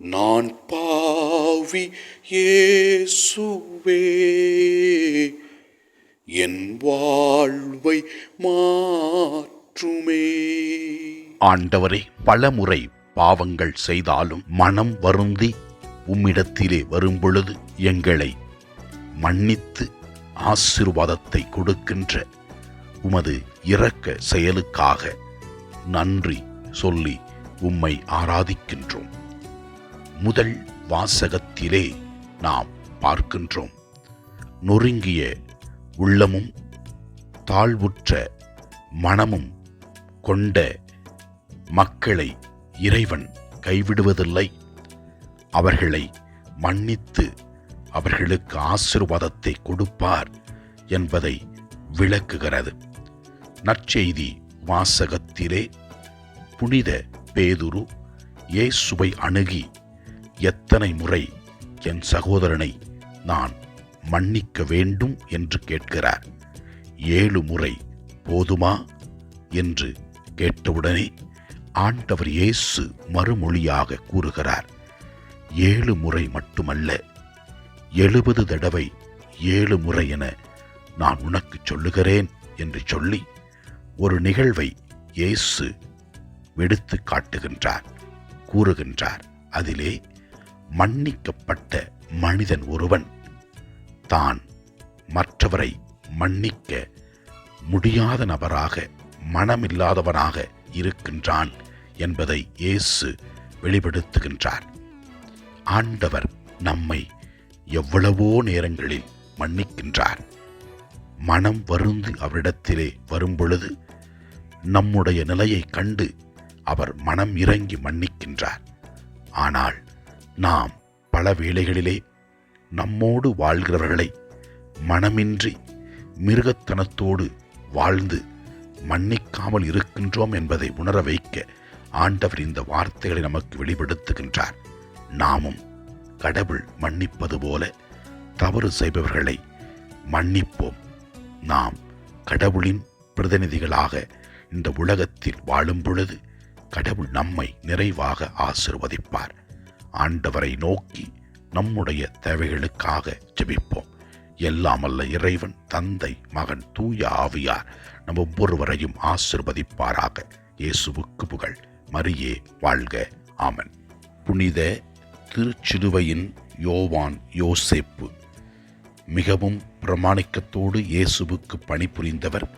நான் பாவி ஏசுவே என் வாழ்வை மாற்றுமே. ஆண்டவரே பலமுறை பாவங்கள் செய்தாலும் மனம் வருந்தி உம்மிடத்திலே வரும்பொழுது எங்களை மன்னித்து ஆசிர்வாதத்தை கொடுக்கின்ற உமது இரக்க செயலுக்காக நன்றி சொல்லி உம்மை ஆராதிக்கின்றோம். முதல் வாசகத்திலே நாம் பார்க்கின்றோம். நொறுங்கிய உள்ளமும் தாழ்வுற்ற மனமும் கொண்ட மக்களை இறைவன் கைவிடுவதில்லை. அவர்களை மன்னித்து அவர்களுக்கு ஆசிர்வாதத்தை கொடுப்பார் என்பதை விளக்குகிறது. நற்செய்தி வாசகத்திலே புனித பேதுரு இயேசுவை அணுகி எத்தனை முறை என் சகோதரனை நான் மன்னிக்க வேண்டும் என்று கேட்கிறார்? ஏழு முறை போதுமா? என்று கேட்டவுடனே ஆண்டவர் இயேசு மறுமொழியாக கூறுகிறார். ஏழு முறை மட்டுமல்ல எழுபது தடவை ஏழு முறை என நான் உனக்கு சொல்லுகிறேன் என்று சொல்லி ஒரு நிகழ்வை இயேசு எடுத்து காட்டுகின்றார் கூறுகின்றார். அதிலே மன்னிக்கப்பட்ட மனிதன் ஒருவன். தான் மற்றவரை மன்னிக்க முடியாத நபராக மனமில்லாதவனாக இருக்கின்றான் என்பதை இயேசு வெளிப்படுத்துகின்றார். ஆண்டவர் நம்மை எவ்வளவோ நேரங்களில் மன்னிக்கின்றார். மனம் வருந்து அவரிடத்திலே வரும்பொழுது நம்முடைய நிலையை கண்டு அவர் மனம் இறங்கி மன்னிக்கின்றார். ஆனால் நாம் பல வேளைகளிலே நம்மோடு வாழ்கிறவர்களை மனமின்றி மிருகத்தனத்தோடு வாழ்ந்து மன்னிக்காமல் இருக்கின்றோம் என்பதை உணர வைக்க ஆண்டவர் இந்த வார்த்தைகளை நமக்கு வெளிப்படுத்துகின்றார். நாமும் கடவுள் மன்னிப்பது போல தவறு செய்பவர்களை மன்னிப்போம். நாம் கடவுளின் பிரதிநிதிகளாக இந்த உலகத்தில் வாழும் பொழுது கடவுள் நம்மை நிறைவாக ஆசிர்வதிப்பார். ஆண்டவரை நோக்கி நம்முடைய தேவைகளுக்காக ஜெபிப்போம். எல்லாம் அல்ல இறைவன் தந்தை மகன் தூய ஆவியார் நம் ஒவ்வொருவரையும் ஆசிர்வதிப்பாராக. இயேசுவுக்கு புகழ். மரியே வாழ்க. ஆமன். புனித திருச்சிலுவையின் யோவான் யோசேப்பு. மிகவும் பிரமாணிக்கத்தோடு இயேசுவுக்கு பணிபுரிந்தவர்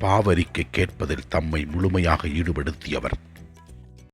பாவரிக்கை கேட்பதில் தம்மை முழுமையாக ஈடுபடுத்தியவர்.